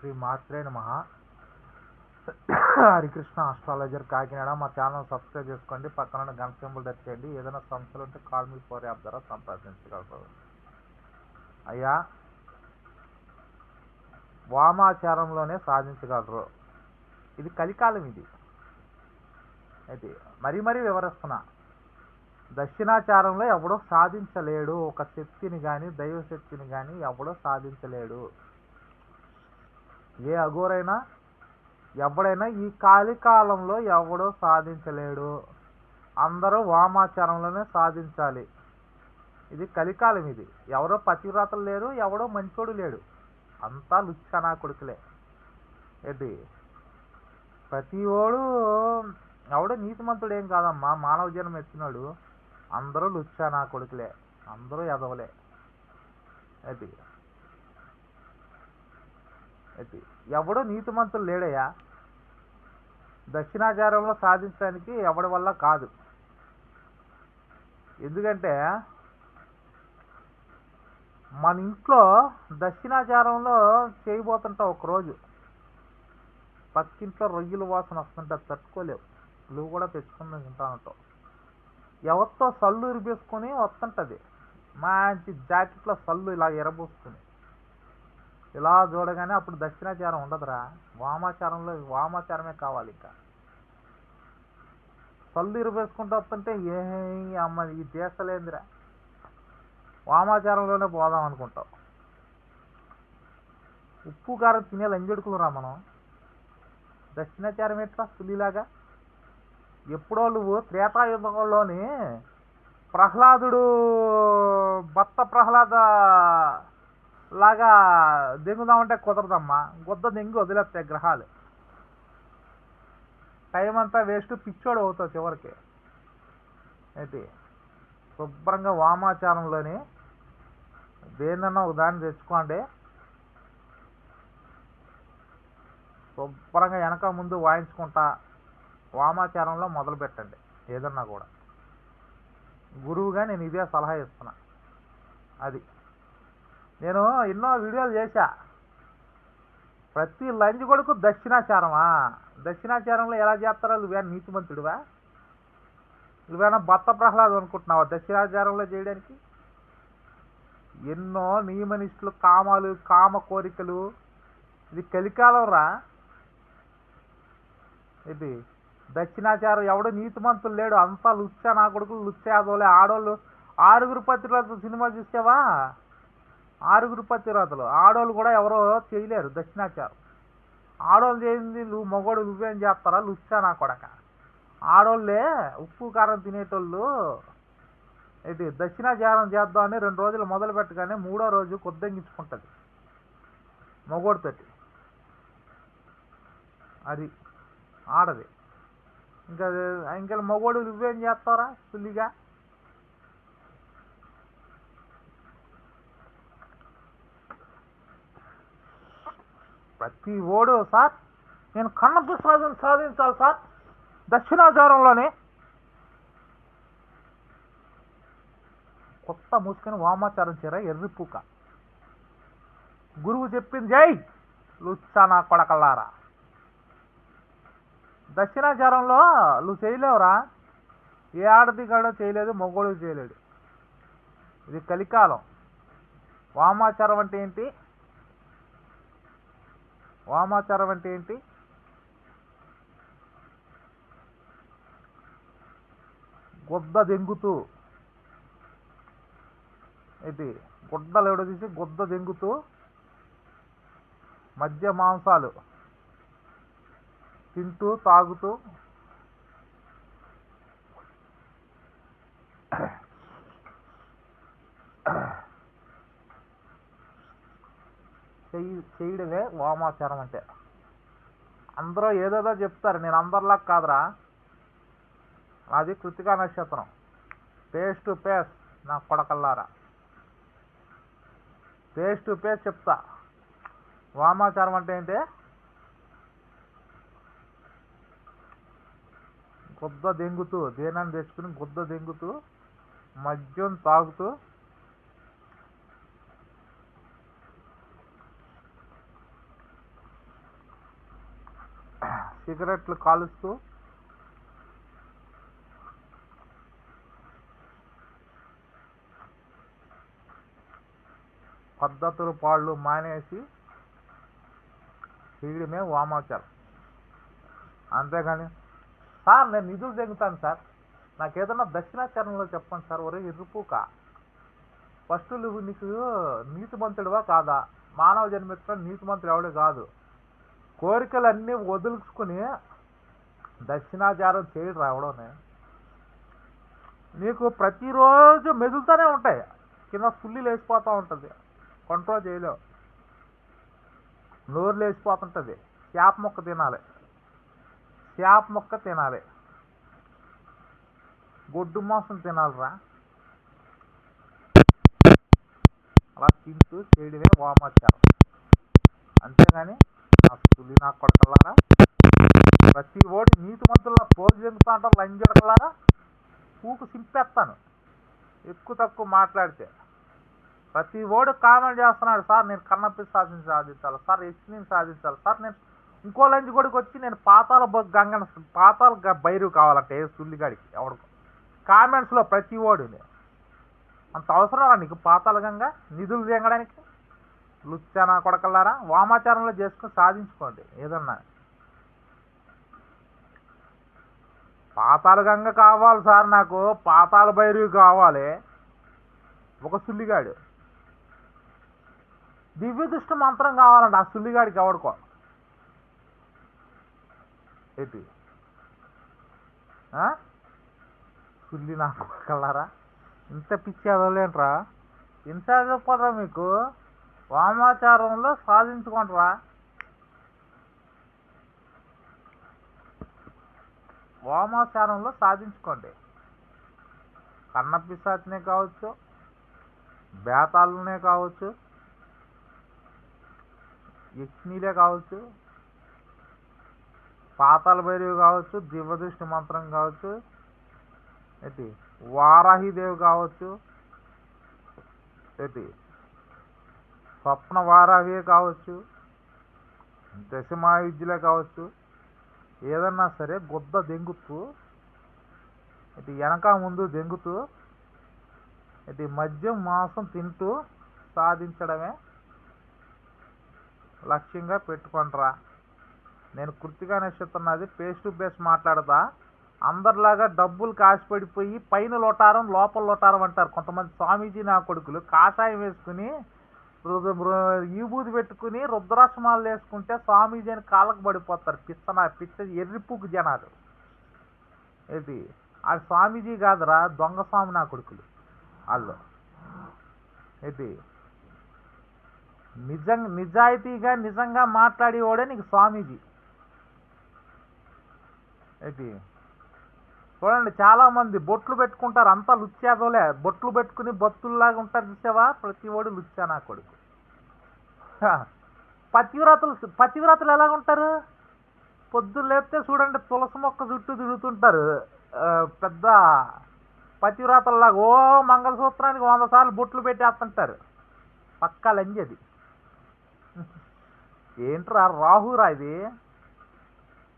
శ్రీ మాత్రే నమ. హరికృష్ణ ఆస్ట్రాలజర్ కాకినాడ మా channel subscribe చేసుకోండి. పక్కన గన్ గంట సింబల్ టచ్ చేయండి ఏదైనా సమస్యలు ఉంటే కాల్ మీ ఫోర్ యాప్ ద్వారా సంప్రదించగలరు. అయ్యా వామాచారంలోనే సాధించగలరు. ఇది కలికాలం ఇది. అయితే మరీ మరీ వివరిస్తున్నా. దక్షిణాచారంలో ఎవడో సాధించలేడు. ఒక శక్తిని కానీ దైవ శక్తిని కానీ ఎవడో సాధించలేడు. ఏ అఘోరైనా ఎవడైనా ఈ కాలికాలంలో ఎవడో సాధించలేడు. అందరూ వామాచారంలోనే సాధించాలి. ఇది కలికాలం ఇది. ఎవరో పతివ్రతలు లేరు ఎవడో మంచోడు లేడు. అంతా లుచ్చనా కొడుకులే. ఏంటి? ప్రతి ఓడు ఎవడో నీతిమంతుడు ఏం కాదమ్మా మానవ జన్మ ఎత్తినాడు. అందరూ లుచ్చనా కొడుకులే. అందరూ ఎదవలే అది ఎవడో నీతిమంతులు లేడయ్యా. దక్షిణాచారంలో సాధించడానికి ఎవడి వల్ల కాదు. ఎందుకంటే మన ఇంట్లో దక్షిణాచారంలో చేయబోతుంటావు ఒకరోజు పక్కింట్లో రొయ్యల వాసన వస్తుంటే అది తట్టుకోలేవు. నువ్వు కూడా తెచ్చుకుని తింటానంటావు ఎవరితో సల్లు ఇరిపేసుకొని వస్తుంటుంది. మంచి జాకెట్లో సల్లు ఇలా ఎరబోస్తుంది ఇలా చూడగానే అప్పుడు దక్షిణాచారం ఉండదురా. వామాచారంలో వామాచారమే కావాలి ఇంకా. సల్లు ఇరిపేసుకుంటూ వస్తుంటే ఏ అమ్మ ఈ దేశలేందిరా వామాచారంలోనే పోదాం అనుకుంటావు ఉప్పు కారం తినే లంజడుకులు రా మనం? దక్షిణాచారం ఎట్లా సులిలాగా? ఎప్పుడో నువ్వు త్రేతాయుగంలోని ప్రహ్లాదుడు భర్త ప్రహ్లాద లాగా దింగుదామంటే కుదరదమ్మా. గుద్ద దింగి వదిలేస్తాయి గ్రహాలు. టైం అంతా వేస్ట్ పిచ్చోడు అవుతావు చివరికి. అయితే శుభ్రంగా వామాచారంలోని దేన్నన్నా ఒక దాన్ని తెచ్చుకోండి. శుభ్రంగా వెనక ముందు వాయించుకుంటా వామాచారంలో మొదలు పెట్టండి. ఏదన్నా కూడా. గురువుగా నేను ఇదే సలహా ఇస్తున్నా. అది. నేను ఎన్నో వీడియోలు చేశా. ప్రతి లంజ్ కొడుకు దక్షిణాచారమా? దక్షిణాచారంలో ఎలా చేస్తారో నువ్వే నీతిమంతుడివా? నువ్వేనా భర్త ప్రహ్లాదం అనుకుంటున్నావా దక్షిణాచారంలో చేయడానికి? ఎన్నో నియమనిష్ఠులు కామాలు కామ కోరికలు. ఇది కలికాలం రా. ఇది దక్షిణాచారం ఎవడు నీతిమంతులు లేడు అంతా లుచ్చా నా కొడుకులు లుచ్చేదోలే ఆడోళ్ళు ఆరుగురు పత్రికలతో సినిమా చూసావా? ఆరుగురు పతిరాతులు ఆడోళ్ళు కూడా ఎవరో చేయలేరు దక్షిణాచారం. ఆడోళ్ళు చేయింది నువ్వు మగోడు నువ్వేం చేస్తారా? లుచ్చా నా కొడక. ఆడోళ్ళే ఉప్పు కారం తినేటోళ్ళు. ఇది దక్షిణాచారం చేద్దామని రెండు రోజులు మొదలు పెట్టగానే మూడో రోజు కొద్దంగించుకుంటుంది. మగోడితోటి అది ఆడది. ఇంకా ఇంకా మగోడు నువ్వేం చేస్తారా సుల్లిగా? ప్రతి ఓడు సార్ నేను కన్నపు సాధన సాధించాలి సార్. దక్షిణాచారంలోనే కొత్త మూసుకొని వామాచారం చేర ఎర్రిపూక గురువు చెప్పింది జై లుచ్చానా కొడకల్లారా. దక్షిణాచారంలో నువ్వు చేయలేవురా. ఏ ఆడది కాడో చేయలేదు మొగోడు చేయలేడు. ఇది కలికాలం. వామాచారం అంటే ఏంటి? వామాచారం అంటే ఏంటి? గుద్ద దెంగుతూ. ఇది గుడ్డలు ఎవడో తీసి గుద్ద దెంగుతూ మధ్య మాంసాలు తింటూ తాగుతూ చెయ్యి చేయడమే వామాచారం అంటే. అందరూ ఏదేదో చెప్తారు నేను అందరిలా కాదురా. అది కృతికా నక్షత్రం. ఫేస్ టు ఫేస్ నా కొడకల్లారా. ఫేస్ టు ఫేస్ చెప్తా. వామాచారం అంటే ఏంటి? గుద్ద దెంగుతూ దేనాన్ని తెచ్చుకుని గుద్ద దెంగుతూ మద్యం తాగుతూ సిగరెట్లు కాలుస్తూ పద్ధతులు పాళ్ళు మానేసి చేయడమే వామాచారం. అంతేగాని సార్ నేను నిధులు తెగుతాను సార్. నాకు ఏదన్నా దక్షిణాచరణలో చెప్పండి సార్ ఒరే ఇరుపుక. ఫస్ట్ నువ్వు నీకు నీతిమంతుడివా కాదా? మానవ జన్మెత్త నీతిమంతుడు ఎవడే కాదు. కోరికలన్నీ వదులుచుకుని దక్షిణాచారం చేయడం రావడమే. నీకు ప్రతిరోజు మెదులుతూనే ఉంటాయి. కింద సుల్లి లేచిపోతూ ఉంటుంది. కంట్రోల్ చేయలేవు. నోరు లేచిపోతుంటుంది. చేప మొక్క తినాలి. చేప మొక్క తినాలి. గొడ్డు మాంసం తినాలిరా. అలా తింటూ చేయడమే వామాచారం. అంతేగాని నా సులి నా కొడకల్లారా? ప్రతి ఓడి నీతి మంతుల్లో పోజు చెందుతా అంటారు? లంజడకల్లారా పూకు సింపేస్తాను ఎక్కువ తక్కువ మాట్లాడితే. ప్రతి ఓడు కామెంట్ చేస్తున్నాడు సార్ నేను కన్నప్పి సాధించి సాధించాలి. సార్ ఎస్సీని సాధించాలి. సార్ నేను ఇంకో లంచ్ కొడుకు వచ్చి నేను పాతాల గంగన పాతాల గ- బైరు కావాలంటే ఏ సుల్లిగాడికి ఎవడు కామెంట్స్లో ప్రతి ఓడిని అంత అవసరం నీకు పాతాల గంగ నిధులు తెంగడానికి లుచ్చానా కొడకల్లారా? వామాచారంలో చేసుకుని సాధించుకోండి. ఏదన్నా. పాతాల గంగ కావాలి సార్ నాకు. పాతాల భైరవి కావాలి. ఒక సుల్లిగాడు. దివ్య దృష్టి మంత్రం కావాలండి ఆ సుల్లిగాడికి ఎవడుకో ఏంటి? సుల్లి నాకు కల్లారా ఇంత పిచ్చి అదలేంట్రా? ఇంత చెప్పరా మీకు? వామాచారంలో సాధించుకుంటారా వామాచారంలో సాధించుకోండి. కన్నపిశాచినే కావచ్చు బేతాలనే కావచ్చు యక్ష్మీలే కావచ్చు పాతాల భైరవి కావచ్చు దివ్యదృష్టి మంత్రం కావచ్చు ఏంటి వారాహిదేవి కావచ్చు ఏంటి స్వప్న వారావే కావచ్చు దశమాయుధ్యులే కావచ్చు ఏదన్నా సరే గుద్ద దెంగుతూ ఇటు వెనక ముందు దెంగుతూ ఇటు మద్యం మాంసం తింటూ సాధించడమే లక్ష్యంగా పెట్టుకుంటారా. నేను కృతిగా చెప్తున్నది ఫేస్ టు ఫేస్ మాట్లాడతా అందరిలాగా డబ్బులు కాసిపడిపోయి పైన లొటారం లోపల లొటారం అంటారు కొంతమంది స్వామీజీ నా కొడుకులు. కాషాయం వేసుకుని ఈబూది పెట్టుకుని రుద్రాక్షమాలు వేసుకుంటే స్వామీజీ అని కాళ్ళకు పడిపోతారు. పిచ్చన పిచ్చ ఎర్రిపుకు జనాలు. ఏంటి? ఆ స్వామీజీ కాదురా దొంగ స్వామి నా కొడుకులు వాళ్ళు. ఏంటి? నిజం నిజాయితీగా నిజంగా మాట్లాడేవాడే నీకు స్వామీజీ. ఏంటి? చూడండి చాలా మంది బొట్లు పెట్టుకుంటారు. అంతా లుచ్చాదోలే. బొట్లు పెట్టుకుని బొత్తుల్లాగా ఉంటారు చూసావా? ప్రతి వాడు లుచ్చా నా కొడుకు. పతివ్రతలు పతివ్రతలు ఎలాగుంటారు పొద్దున్న లేపితే చూడండి తులసి మొక్క చుట్టూ తిరుగుతుంటారు. పెద్ద పతివ్రతల్లాగా ఓ మంగళసూత్రానికి వంద సార్లు బొట్లు పెట్టేస్తుంటారు. పక్కా లంజది. ఏంట్రా రాహురా ఇది?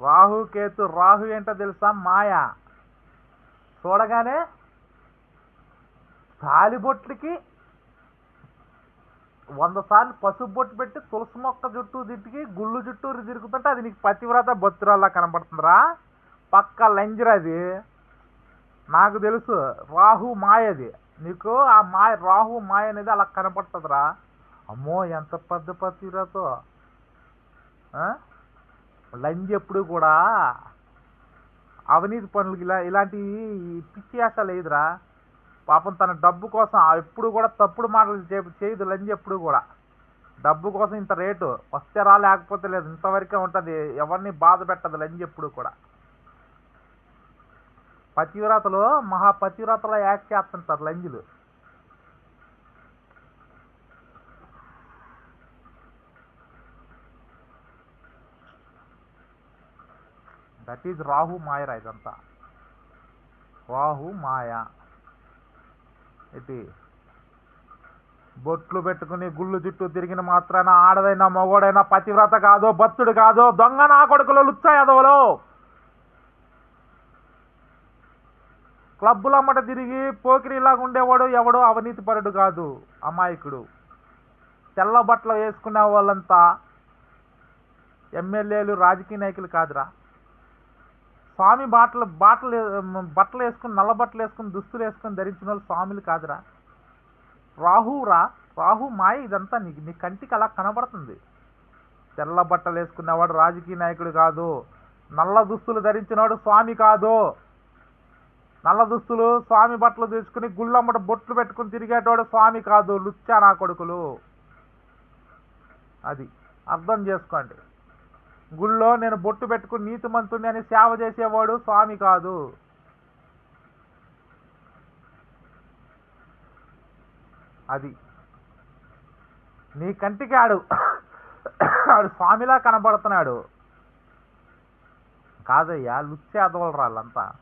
రాహు కేతు రాహు ఏంటో తెలుసా? మాయ. చూడగానే తాలిబొట్లకి వంద సార్లు పసుపు బొట్టు పెట్టి తులసి మొక్క చుట్టూ తిట్టికి గుళ్ళు చుట్టూరు తిరుగుతుంటే అది నీకు పతివ్రత బొత్తురాల్లా కనబడుతుందిరా. పక్క లంజర్ అది. నాకు తెలుసు రాహు మాయది నీకు ఆ మాయ రాహు మాయ అనేది అలా కనపడుతుందిరా. అమ్మో ఎంత పెద్ద పతివ్రతో. లంజ్ ఎప్పుడు కూడా అవినీతి పనులకి ఇలా ఇలాంటివి పిచ్చి అసలు లేదురా. పాపం తన డబ్బు కోసం ఎప్పుడు కూడా తప్పుడు మాటలు చే- చేయదు లంజ్ ఎప్పుడు కూడా. డబ్బు కోసం ఇంత రేటు వస్తే రా లేకపోతే లేదు ఇంతవరకే ఉంటుంది ఎవరిని బాధ పెట్టదు లంజ్ ఎప్పుడు కూడా. పతివ్రతలు మహా పతివ్రతలో యాక్ట్ చేస్తుంటారు లంజులు. దట్ ఈజ్ రాహు మాయరా ఇదంతా. రాహు మాయ ఇది బొట్లు పెట్టుకుని గుళ్ళు చుట్టూ తిరిగిన మాత్రాన ఆడదైనా మగోడైనా పతివ్రత కాదో భక్తుడు కాదో దొంగ నా కొడుకులు లుచ్చ క్లబ్బుల క్లబ్బులమ్మట తిరిగి పోకిరిలాగా ఉండేవాడు ఎవడో అవినీతిపరుడు కాదు అమాయకుడు. తెల్ల బట్టలు వేసుకునే వాళ్ళంతా ఎమ్మెల్యేలు రాజకీయ నాయకులు కాదురా. స్వామి బాటలు బాటలు బట్టలు వేసుకుని నల్ల బట్టలు వేసుకుని దుస్తులు వేసుకుని ధరించిన వాళ్ళు స్వాములు కాదురా. రాహురా రాహు మాయ ఇదంతా నీకు నీ కంటికి అలా కనబడుతుంది. తెల్ల బట్టలు వేసుకునేవాడు రాజకీయ నాయకుడు కాదు. నల్ల దుస్తులు ధరించినవాడు స్వామి కాదు. నల్ల దుస్తులు స్వామి బట్టలు తీసుకుని గుళ్ళమ్మట బొట్లు పెట్టుకుని తిరిగేటవాడు స్వామి కాదు. లుచ్చా నా కొడుకులు. అది. అర్థం చేసుకోండి. గుళ్ళో నేను బొట్టు పెట్టుకుని నీతిమంతుని అని సేవ చేసేవాడు స్వామి కాదు. అది. నీ కంటికి ఆడు. ఆడు స్వామిలా కనబడుతున్నాడు. కాదయ్యా లుచ్చేదవలు వాళ్ళంతా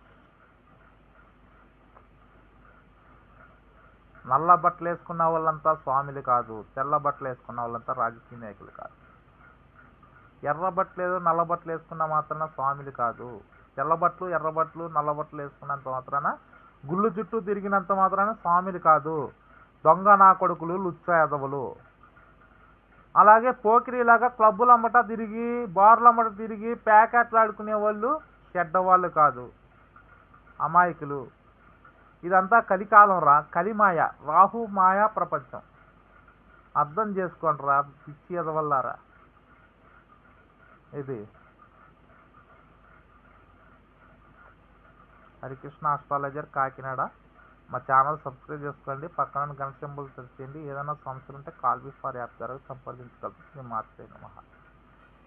నల్ల బట్టలు వేసుకున్న వాళ్ళంతా స్వామిలు కాదు తెల్ల బట్టలు వేసుకున్న వాళ్ళంతా రాజకీయ నాయకులు కాదు. ఎర్రబట్టలు ఏదో నల్లబట్టలు వేసుకున్న మాత్రాన స్వామిలు కాదు. తెల్లబట్టలు ఎర్రబట్టలు నల్లబట్టలు వేసుకున్నంత మాత్రాన గుళ్ళు చుట్టూ తిరిగినంత మాత్రాన స్వామిలు కాదు. దొంగ నా కొడుకులు లుచ్చయదవులు అలాగే పోకిరీలాగా క్లబ్బులు అమ్మట తిరిగి బార్లు అమ్మట తిరిగి ప్యాకెట్లు ఆడుకునే వాళ్ళు చెడ్డవాళ్ళు కాదు. అమాయకులు. ఇదంతా కలికాలం రా కలిమాయ రాహు మాయా ప్రపంచం. అర్థం చేసుకోండి రా పిచ్చి ఎదవల్లారా హరికృష్ణ ఆస్ట్రాలజర్ కాకినాడ. మా ఛానల్ సబ్స్క్రైబ్ చేసుకోండి. పక్కన గణ సింబల్ తెచ్చేయండి ఏదైనా సమస్యలు ఉంటే కాల్ బీ ఫర్ యాప్ ద్వారా సంప్రదించగలరు శ్రీ మాత్రే నమః.